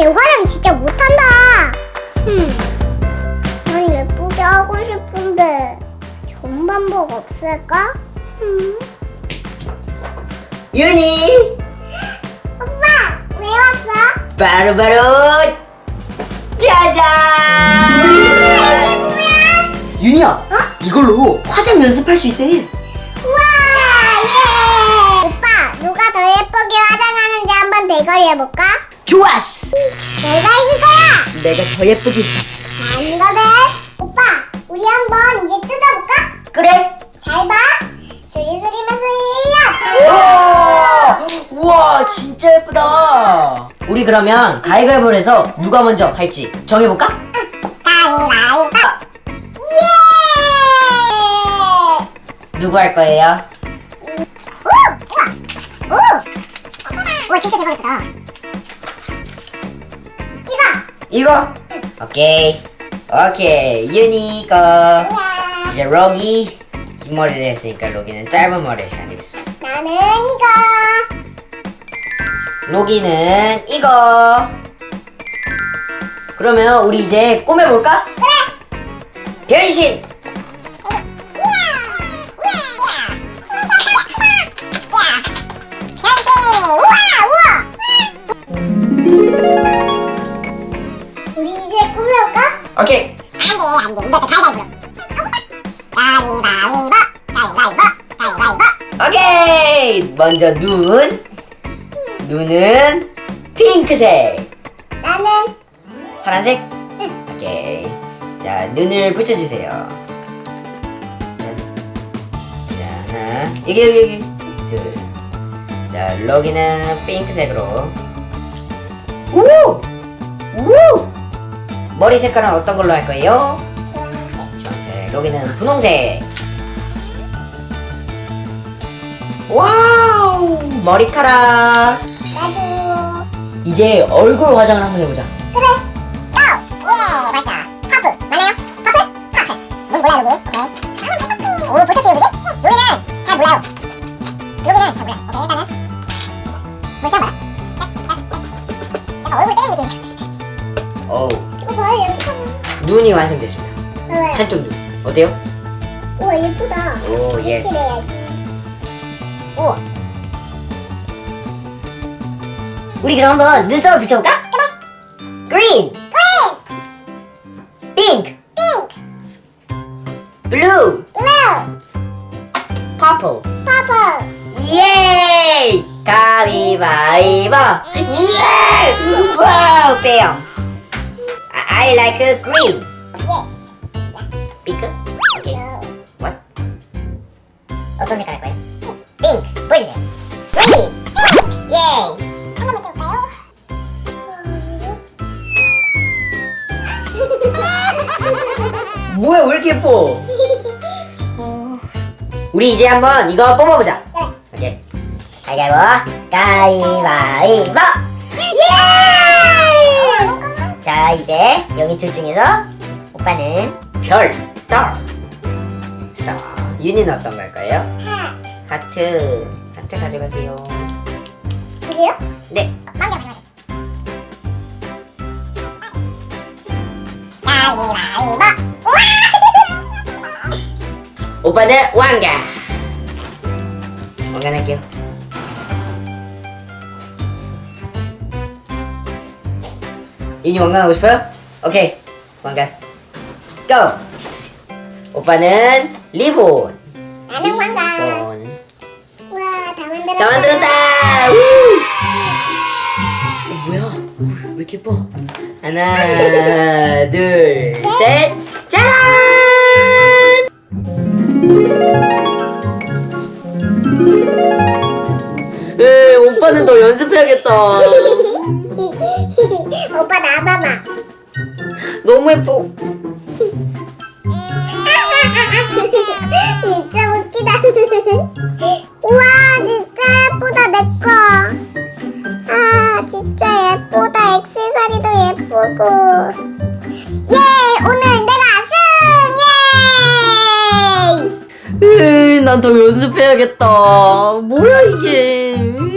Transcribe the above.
쟤 화장 진짜 못한다. 흠. 난 예쁘게 하고 싶은데 좋은 방법 없을까? 흠. 윤이 오빠 왜 왔어? 바로 바로 짜잔! 이게 뭐야? 윤이야, 이걸로 화장 연습할 수 있대. 우와! 예! 오빠 누가 더 예쁘게 화장하는지 한번 대결 해볼까? 좋았어 내가 이길 거야! 내가 더 예쁘지 아니거든 오빠 우리 한번 이제 뜯어볼까? 그래 잘 봐! 수리수리 마수리 우와 우와 진짜 예쁘다 우리 그러면 가위가위보를 해서 누가 먼저 할지 정해볼까? 가위바위보 예! 누구 할 거예요? 오! 우와! 오! 와 진짜 대박이다 이거! 오케이. 오케이. 윤희 거. 우와 이제 록이 긴 머리를 했으니까 록이는 짧은 머리를 해야 되겠어. 나는 이거. 록이는 이거. 그러면 우리 이제 꾸며볼까? 변신! 우리 오케이. 안돼 안돼 이거 가위바위보 가위바위보 가위바위보 가위바위보 오케이. 먼저 눈. 눈은 핑크색. 나는 파란색? 오케이. 자 눈을 붙여주세요. 자 하나. 여기 여기 여기. 둘자 록이는 핑크색으로. 오! 오! 머리 색깔은 어떤 걸로 할 거예요? 주황색 주황색 록이는 분홍색 와우 머리카락 나도 이제 얼굴 화장을 한번 해보자 그래 고! 예 벌써 퍼프 맞나요? 퍼프? 퍼프 뭔지 몰라요 여기 오케이 오 벌써 지우기? 여기는 잘 몰라요 여기는 잘 몰라요 오케이 일단은 물 켜봐 약간 얼굴 때리는 느낌이죠 어우 여기 눈이 완성됐습니다. 왜? 한쪽 눈. 어때요? 우와 예쁘다. 오 예스. 우와. 우리 그럼 한번 눈썹을 붙여볼까? 그래. 그린. 핑크. 블루. 블루. 퍼플. 퍼플. 예 가위바위보. 예. 와우 빼요 I like green. 예스 핑크 오케이 what? 어떤 색깔 할 거예요? 핑크 보여주세요. Green. 예한 번만 찍을까요? 뭐야 왜 이렇게 예뻐? 우리 이제 한번 이거 뽑아보자. 네. 오케이. 가위바위보. 가위바위보. 예! 자 이제 여기 둘 중에서 오빠는 별 스타 스타 윤이는 어떤 걸까요? 하. 하트. 하트 가져가세요. 그래요? 네. 가위바위보 오빠는 왕관 왕관 할게요 윤이 왕관 하고 싶어요? 오케이. 왕관. 고! 오빠는 리본. 나는 왕관. 리본. 우와 다 만들었다. 다 만들었다. 우! 어, 뭐야? 왜 이렇게 예뻐? 하나 둘셋 짜란! 에 오빠는 더 연습해야겠다 너무 예뻐. 진짜 웃기다. 우와 진짜 예쁘다 내꺼 아 진짜 예쁘다. 액세서리도 예쁘고. 예 오늘 내가 승! 예! 난더 연습해야겠다. 뭐야 이게.